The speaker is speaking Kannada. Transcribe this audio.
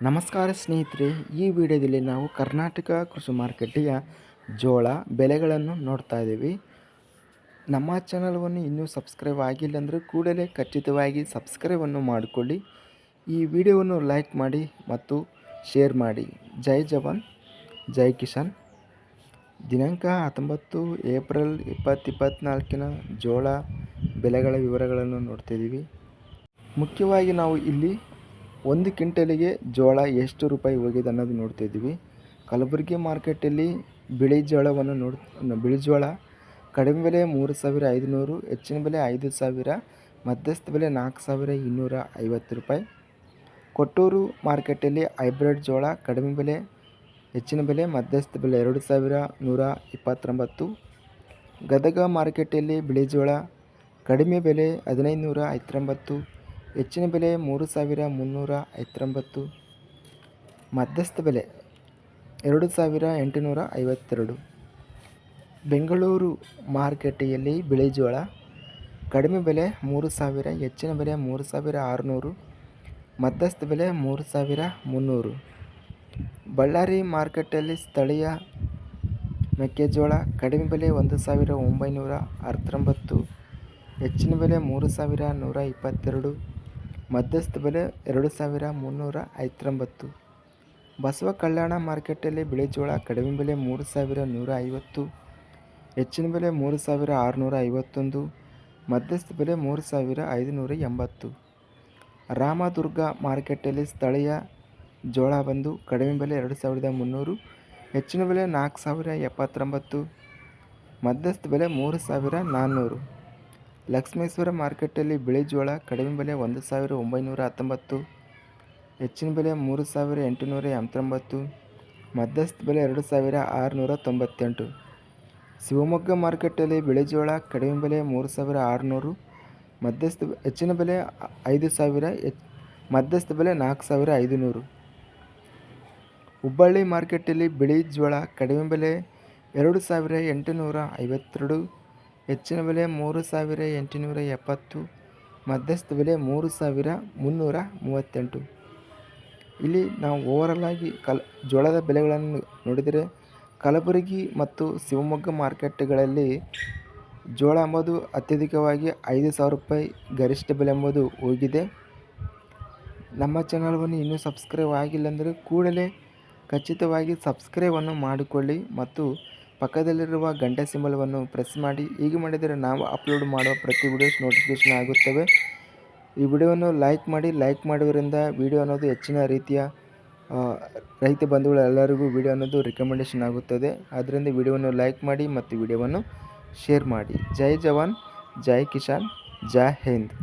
ನಮಸ್ಕಾರ ಸ್ನೇಹಿತರೆ, ಈ ವಿಡಿಯೋದಲ್ಲಿ ನಾವು ಕರ್ನಾಟಕ ಕೃಷಿ ಮಾರುಕಟ್ಟೆಯ ಜೋಳ ಬೆಲೆಗಳನ್ನು ನೋಡ್ತಾ ಇದ್ದೀವಿ. ನಮ್ಮ ಚಾನಲ್ವನ್ನು ಇನ್ನೂ ಸಬ್ಸ್ಕ್ರೈಬ್ ಆಗಿಲ್ಲ ಅಂದರೆ ಕೂಡಲೇ ಖಚಿತವಾಗಿ ಸಬ್ಸ್ಕ್ರೈಬನ್ನು ಮಾಡಿಕೊಳ್ಳಿ. ಈ ವಿಡಿಯೋವನ್ನು ಲೈಕ್ ಮಾಡಿ ಮತ್ತು ಶೇರ್ ಮಾಡಿ. ಜೈ ಜವಾನ್, ಜೈ ಕಿಸಾನ್. ದಿನಾಂಕ ಹತ್ತೊಂಬತ್ತು ಏಪ್ರಿಲ್ ಇಪ್ಪತ್ತು ಇಪ್ಪತ್ತ್ನಾಲ್ಕಿನ ಜೋಳ ಬೆಲೆಗಳ ವಿವರಗಳನ್ನು ನೋಡ್ತಿದ್ದೀವಿ ಮುಖ್ಯವಾಗಿ ನಾವು ಇಲ್ಲಿ ಒಂದು ಕ್ವಿಂಟಲಿಗೆ ಜೋಳ ಎಷ್ಟು ರೂಪಾಯಿ ಹೋಗಿದೆ ಅನ್ನೋದು ನೋಡ್ತಿದ್ದೀವಿ ಕಲಬುರಗಿ ಮಾರ್ಕೆಟಲ್ಲಿ ಬಿಳಿ ಜೋಳವನ್ನು ನೋಡ್, ಬಿಳಿ ಜೋಳ ಕಡಿಮೆ ಬೆಲೆ ಮೂರು ಸಾವಿರ ಐದುನೂರು, ಹೆಚ್ಚಿನ ಬೆಲೆ ಐದು ಸಾವಿರ, ಮಧ್ಯಸ್ಥ ಬೆಲೆ ನಾಲ್ಕು ಸಾವಿರ ಇನ್ನೂರ ಐವತ್ತು ರೂಪಾಯಿ. ಕೊಟ್ಟೂರು ಮಾರ್ಕೆಟಲ್ಲಿ ಹೈಬ್ರಿಡ್ ಜೋಳ ಕಡಿಮೆ ಬೆಲೆ, ಹೆಚ್ಚಿನ ಬೆಲೆ, ಮಧ್ಯಸ್ಥ ಬೆಲೆ ಎರಡು ಸಾವಿರ ನೂರ ಇಪ್ಪತ್ತೊಂಬತ್ತು. ಗದಗ ಮಾರ್ಕೆಟಲ್ಲಿ ಬಿಳಿ ಜೋಳ ಕಡಿಮೆ ಬೆಲೆ ಹದಿನೈದು ನೂರ ಐವತ್ತೊಂಬತ್ತು. ಹೆಚ್ಚಿನ ಬೆಲೆ ಮೂರು ಸಾವಿರ ಮುನ್ನೂರ ಐವತ್ತೊಂಬತ್ತು, ಮಧ್ಯಸ್ಥ ಬೆಲೆ ಎರಡು ಸಾವಿರ ಎಂಟುನೂರ ಐವತ್ತೆರಡು. ಬೆಂಗಳೂರು ಮಾರುಕಟ್ಟೆಯಲ್ಲಿ ಬಿಳಿ ಜೋಳ ಕಡಿಮೆ ಬೆಲೆ ಮೂರು ಸಾವಿರ, ಹೆಚ್ಚಿನ ಬೆಲೆ ಮೂರು ಸಾವಿರ ಆರುನೂರು, ಮಧ್ಯಸ್ಥ ಬೆಲೆ ಮೂರು ಸಾವಿರ ಮುನ್ನೂರು. ಬಳ್ಳಾರಿ ಮಾರುಕಟ್ಟೆಯಲ್ಲಿ ಸ್ಥಳೀಯ ಮೆಕ್ಕೆಜೋಳ, ಕಡಿಮೆ ಬೆಲೆ ಒಂದು ಸಾವಿರ ಒಂಬೈನೂರ ಅರವತ್ತೊಂಬತ್ತು, ಹೆಚ್ಚಿನ ಬೆಲೆ ಮೂರು ಸಾವಿರ ನೂರ ಇಪ್ಪತ್ತೆರಡು ಮಧ್ಯಸ್ಥ ಬೆಲೆ ಎರಡು ಸಾವಿರ ಮುನ್ನೂರ ಐವತ್ತೊಂಬತ್ತು. ಬಸವ ಕಲ್ಯಾಣ ಮಾರ್ಕೆಟಲ್ಲಿ ಬಿಳಿ ಜೋಳ ಕಡಿಮೆ ಬೆಲೆ ಮೂರು ಸಾವಿರ ನೂರ ಐವತ್ತು, ಹೆಚ್ಚಿನ ಬೆಲೆ ಮೂರು ಸಾವಿರ ಆರುನೂರ ಐವತ್ತೊಂದು, ಮಧ್ಯಸ್ಥ ಬೆಲೆ ಮೂರು ಸಾವಿರ ಐದುನೂರ ಎಂಬತ್ತು. ರಾಮದುರ್ಗ ಮಾರ್ಕೆಟಲ್ಲಿ ಸ್ಥಳೀಯ ಜೋಳ ಬಂದು ಕಡಿಮೆ ಬೆಲೆ ಎರಡು ಸಾವಿರದ ಮುನ್ನೂರು, ಹೆಚ್ಚಿನ ಬೆಲೆ ನಾಲ್ಕು ಸಾವಿರ ಎಪ್ಪತ್ತೊಂಬತ್ತು, ಮಧ್ಯಸ್ಥ ಬೆಲೆ ಮೂರು ಸಾವಿರ ನಾನ್ನೂರು. ಲಕ್ಷ್ಮೇಶ್ವರ ಮಾರ್ಕೆಟಲ್ಲಿ ಬಿಳಿ ಜೋಳ, ಕಡಿಮೆ ಬೆಲೆ ಒಂದು ಸಾವಿರ ಒಂಬೈನೂರ ಹತ್ತೊಂಬತ್ತು, ಹೆಚ್ಚಿನ ಬೆಲೆ ಮೂರು ಸಾವಿರ ಎಂಟುನೂರ ಎಂಬತ್ತೊಂಬತ್ತು, ಮಧ್ಯಸ್ಥ ಬೆಲೆ ಎರಡು ಸಾವಿರ ಆರುನೂರ ತೊಂಬತ್ತೆಂಟು. ಶಿವಮೊಗ್ಗ ಮಾರ್ಕೆಟಲ್ಲಿ ಬಿಳಿ ಜೋಳ, ಕಡಿಮೆ ಬೆಲೆ ಮೂರು ಸಾವಿರ ಆರುನೂರು, ಮಧ್ಯಸ್ಥ ಹೆಚ್ಚಿನ ಬೆಲೆ ಐದು ಸಾವಿರ ಮಧ್ಯಸ್ಥ ಬೆಲೆ ನಾಲ್ಕು ಸಾವಿರ ಐದುನೂರು. ಹುಬ್ಬಳ್ಳಿ ಮಾರ್ಕೆಟಲ್ಲಿ ಬಿಳಿ ಜೋಳ, ಕಡಿಮೆ ಬೆಲೆ ಎರಡು ಸಾವಿರ ಎಂಟುನೂರ ಐವತ್ತೆರಡು ಹೆಚ್ಚಿನ ಬೆಲೆ ಮೂರು ಸಾವಿರ ಎಂಟುನೂರ ಎಪ್ಪತ್ತು, ಮಧ್ಯಸ್ಥ ಬೆಲೆ ಮೂರು ಸಾವಿರ ಮುನ್ನೂರ ಮೂವತ್ತೆಂಟು. ಇಲ್ಲಿ ನಾವು ಓವರಲ್ ಆಗಿ ಕಲ, ಜೋಳದ ಬೆಲೆಗಳನ್ನು ನೋಡಿದರೆ ಕಲಬುರಗಿ ಮತ್ತು ಶಿವಮೊಗ್ಗ ಮಾರ್ಕೆಟ್ಗಳಲ್ಲಿ ಜೋಳ ಎಂಬುದು ಅತ್ಯಧಿಕವಾಗಿ ಐದು ಸಾವಿರ ರೂಪಾಯಿ ಗರಿಷ್ಠ ಬೆಲೆ ಎಂಬುದು ಹೋಗಿದೆ. ನಮ್ಮ ಚಾನಲ್ವನ್ನು ಇನ್ನೂ ಸಬ್ಸ್ಕ್ರೈಬ್ ಆಗಿಲ್ಲ ಅಂದರೆ ಕೂಡಲೇ ಖಚಿತವಾಗಿ ಸಬ್ಸ್ಕ್ರೈಬನ್ನು ಮಾಡಿಕೊಳ್ಳಿ ಮತ್ತು ಪಕ್ಕದಲ್ಲಿರುವ ಗಂಟೆ ಸಿಂಬಲವನ್ನು ಪ್ರೆಸ್ ಮಾಡಿ, ಹೀಗೆ ಮಾಡಿದರೆ ನಾವು ಅಪ್ಲೋಡ್ ಮಾಡುವ ಪ್ರತಿ ವಿಡಿಯೋಸ್ ನೋಟಿಫಿಕೇಷನ್ ಆಗುತ್ತವೆ. ಈ ವಿಡಿಯೋವನ್ನು ಲೈಕ್ ಮಾಡಿ, ಲೈಕ್ ಮಾಡುವುದರಿಂದ ವಿಡಿಯೋ ಅನ್ನೋದು ಹೆಚ್ಚಿನ ರೀತಿಯ ರೈತ ಬಂಧುಗಳು ಎಲ್ಲರಿಗೂ ವಿಡಿಯೋ ಅನ್ನೋದು ರಿಕಮೆಂಡೇಷನ್ ಆಗುತ್ತದೆ. ಆದ್ದರಿಂದ ವಿಡಿಯೋವನ್ನು ಲೈಕ್ ಮಾಡಿ ಮತ್ತು ವಿಡಿಯೋವನ್ನು ಶೇರ್ ಮಾಡಿ. ಜೈ ಜವಾನ್, ಜೈ ಕಿಸಾನ್, ಜೈ ಹಿಂದ್.